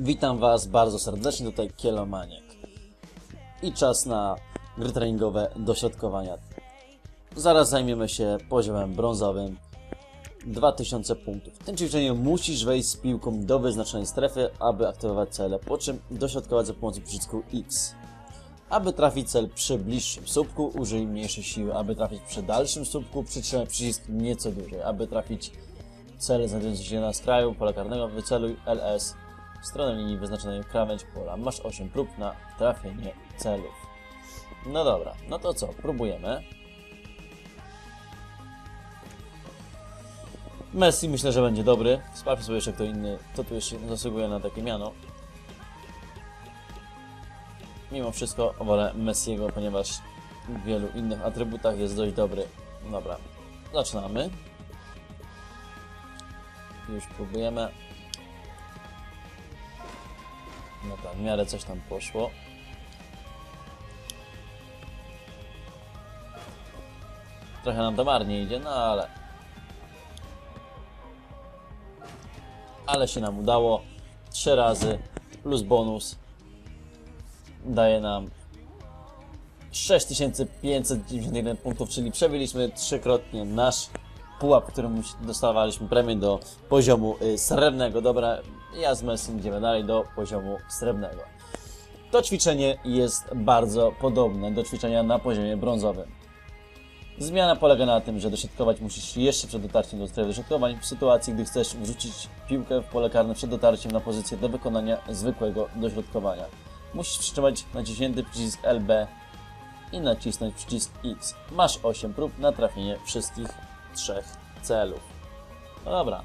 Witam Was bardzo serdecznie, tutaj Kielomaniek. I czas na gry treningowe dośrodkowania. Zaraz zajmiemy się poziomem brązowym. 2000 punktów. W tym ćwiczeniu musisz wejść z piłką do wyznaczonej strefy, aby aktywować cele, po czym dośrodkować za pomocą przycisku X. Aby trafić cel przy bliższym słupku, użyj mniejszej siły. Aby trafić przy dalszym słupku, przytrzymaj przycisk nieco dłużej. Aby trafić cel znajdujący się na skraju pola karnego, wyceluj LS w stronę linii wyznaczonej krawędź pola. Masz 8 prób na trafienie celów. No dobra, no to co? Próbujemy. Messi myślę, że będzie dobry. Sprawdź sobie jeszcze kto inny, kto tu jeszcze zasługuje na takie miano. Mimo wszystko wolę Messiego, ponieważ w wielu innych atrybutach jest dość dobry. Dobra, zaczynamy. Już próbujemy. No tak, w miarę coś tam poszło. Trochę nam to marnie idzie, no ale... Ale się nam udało. Trzy razy plus bonus daje nam 6591 punktów, czyli przebiliśmy trzykrotnie nasz pułap, w którym dostawaliśmy premię do poziomu y, srebrnego. Dobra, ja z Messim idziemy dalej do poziomu srebrnego. To ćwiczenie jest bardzo podobne do ćwiczenia na poziomie brązowym. Zmiana polega na tym, że dośrodkować musisz jeszcze przed dotarciem do strefy dośrodkowań w sytuacji, gdy chcesz wrzucić piłkę w pole karne przed dotarciem na pozycję do wykonania zwykłego dośrodkowania. Musisz przytrzymać naciśnięty przycisk LB i nacisnąć przycisk X. Masz 8 prób na trafienie wszystkich trzech celów. No dobra.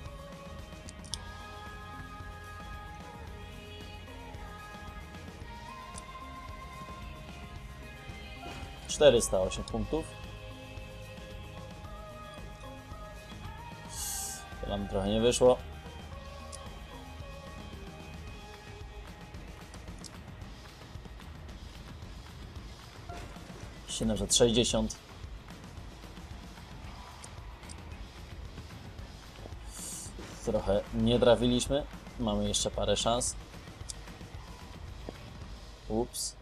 Czterysta osiem punktów. To nam trochę nie wyszło. Siedemset sześćdziesiąt. Trochę nie trafiliśmy. Mamy jeszcze parę szans. Ups.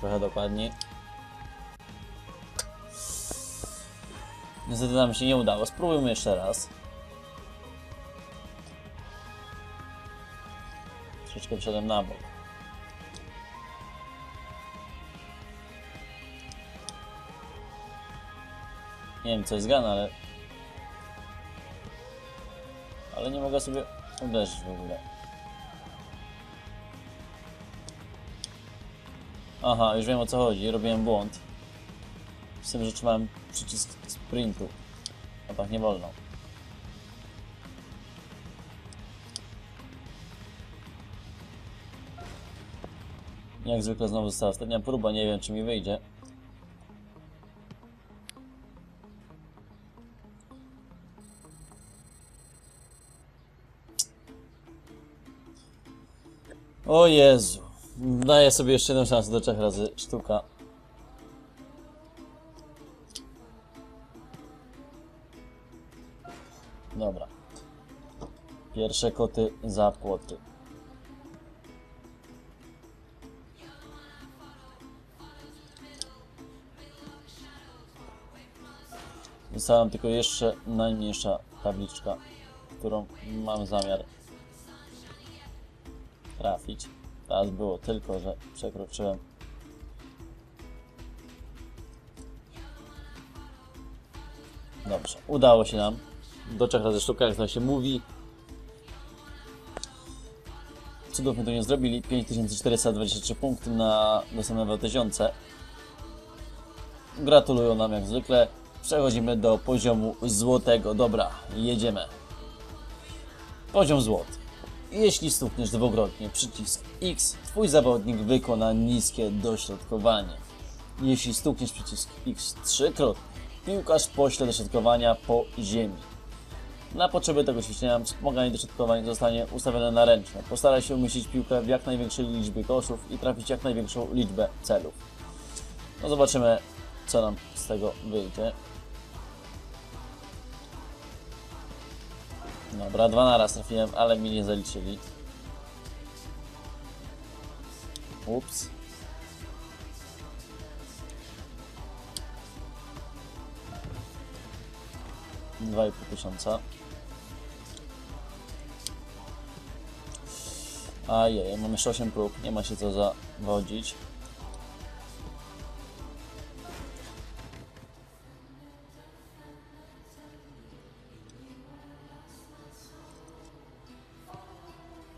Trochę dokładniej. Niestety nam się nie udało. Spróbujmy jeszcze raz. Troszeczkę wszedłem na bok. Nie wiem co jest grane, ale... Ale nie mogę sobie uderzyć w ogóle. Aha, już wiem o co chodzi, robiłem błąd. Z tym, że trzymałem przycisk sprintu. A tak nie wolno. Jak zwykle znowu została ostatnia próba, nie wiem czy mi wyjdzie. O Jezu. Daję sobie jeszcze jedną szansę do trzech razy sztuka. Dobra. Pierwsze koty za płoty. Została tylko jeszcze najmniejsza tabliczka, którą mam zamiar trafić. Teraz było tylko, że przekroczyłem. Dobrze, udało się nam. Do trzech razy sztuka, jak to się mówi. Cudów my to nie zrobili. 5423 punkty na następne tysiące. Gratulują nam jak zwykle. Przechodzimy do poziomu złotego. Dobra, jedziemy. Poziom złoty. Jeśli stukniesz dwukrotnie przycisk X, twój zawodnik wykona niskie dośrodkowanie. Jeśli stukniesz przycisk X trzykrotnie, piłkarz pośle do środkowania po ziemi. Na potrzeby tego ćwiczenia wspomaganie dośrodkowań zostanie ustawione na ręczne. Postaraj się umieścić piłkę w jak największej liczbie koszów i trafić jak największą liczbę celów. No zobaczymy, co nam z tego wyjdzie. Dobra, dwa na raz trafiłem, ale mi nie zaliczyli. Ups. Dwa i pół tysiąca. Ajej, mamy jeszcze 8 prób, nie ma się co zawodzić.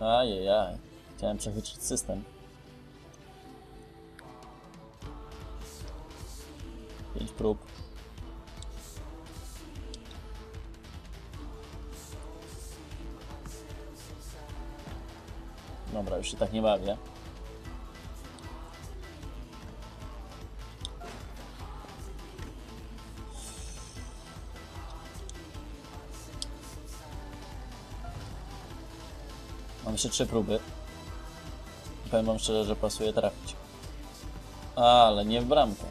Ajajaj, chciałem przechwycić system. 5 prób. Dobra, już się tak nie bawię. Mam jeszcze trzy próby. Powiem wam szczerze, że pasuje trafić. Ale nie w bramkę.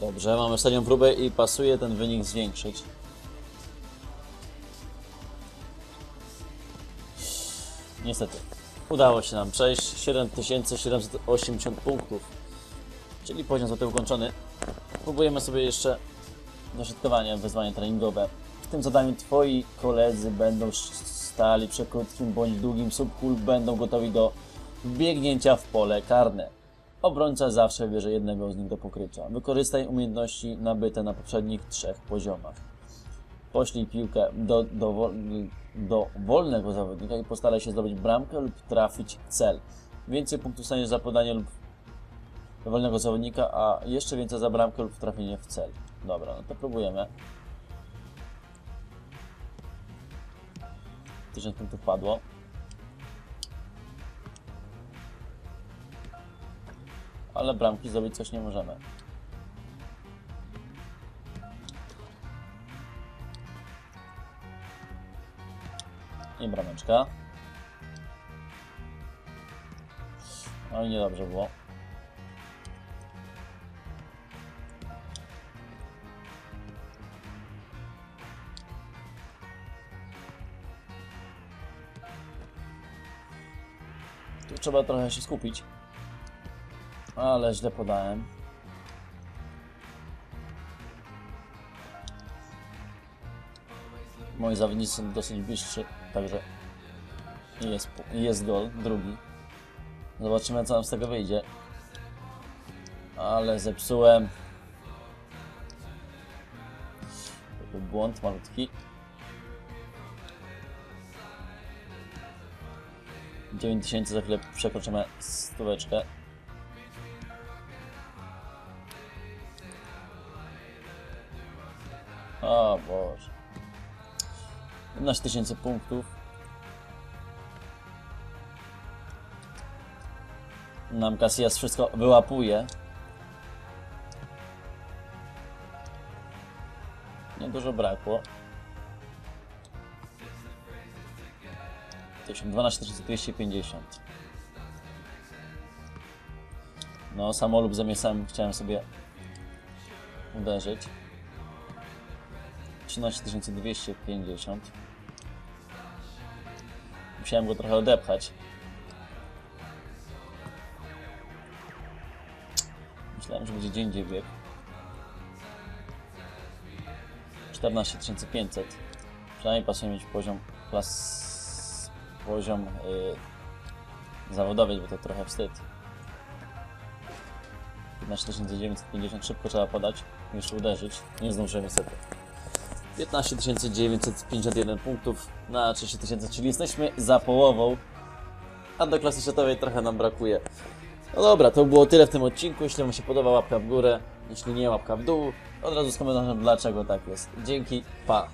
Dobrze, mamy ostatnią próbę i pasuje ten wynik zwiększyć. Niestety. Udało się nam przejść 7780 punktów. Czyli poziom za to ukończony. Próbujemy sobie jeszcze dośrodkowanie, wyzwanie treningowe. W tym zadaniu Twoi koledzy będą stali przy krótkim bądź długim subkul, będą gotowi do biegnięcia w pole karne. Obrońca zawsze bierze jednego z nich do pokrycia. Wykorzystaj umiejętności nabyte na poprzednich trzech poziomach. Poślij piłkę do, do, do wolnego zawodnika i postaraj się zdobyć bramkę lub trafić cel. Więcej punktów dostaniesz za podanie lub wolnego zawodnika, a jeszcze więcej za bramkę lub trafienie w cel. Dobra, no to próbujemy. 1000 punktów padło. Ale bramki zdobyć coś nie możemy. I brameczka. No i niedobrze było. Tu trzeba trochę się skupić. Ale źle podałem. Moi zawodnicy są dosyć bliscy, także jest, jest gol, drugi. Zobaczymy co nam z tego wyjdzie. Ale zepsułem. Błąd malutki. 9000 za chwilę przekroczymy stóweczkę. O Boże. 11 tysięcy punktów. Nam Casillas wszystko wyłapuje. Niedużo brakło. 12 250. No, samolub zamieszałem, chciałem sobie uderzyć. 13 250. Musiałem go trochę odepchać. Myślałem, że będzie dzień indziej bieg. 14 500. Przynajmniej pasuje mieć poziom klas... poziom yy, zawodowy, bo to trochę wstyd. 15 950 szybko trzeba podać, jeszcze uderzyć. Nie zdążyłem niestety. 15 951 punktów na 30 tysięcy, czyli jesteśmy za połową, a do klasy światowej trochę nam brakuje. No dobra, to było tyle w tym odcinku. Jeśli Wam się podoba, łapka w górę. Jeśli nie, łapka w dół. Od razu z komentarzem, dlaczego tak jest. Dzięki, pa!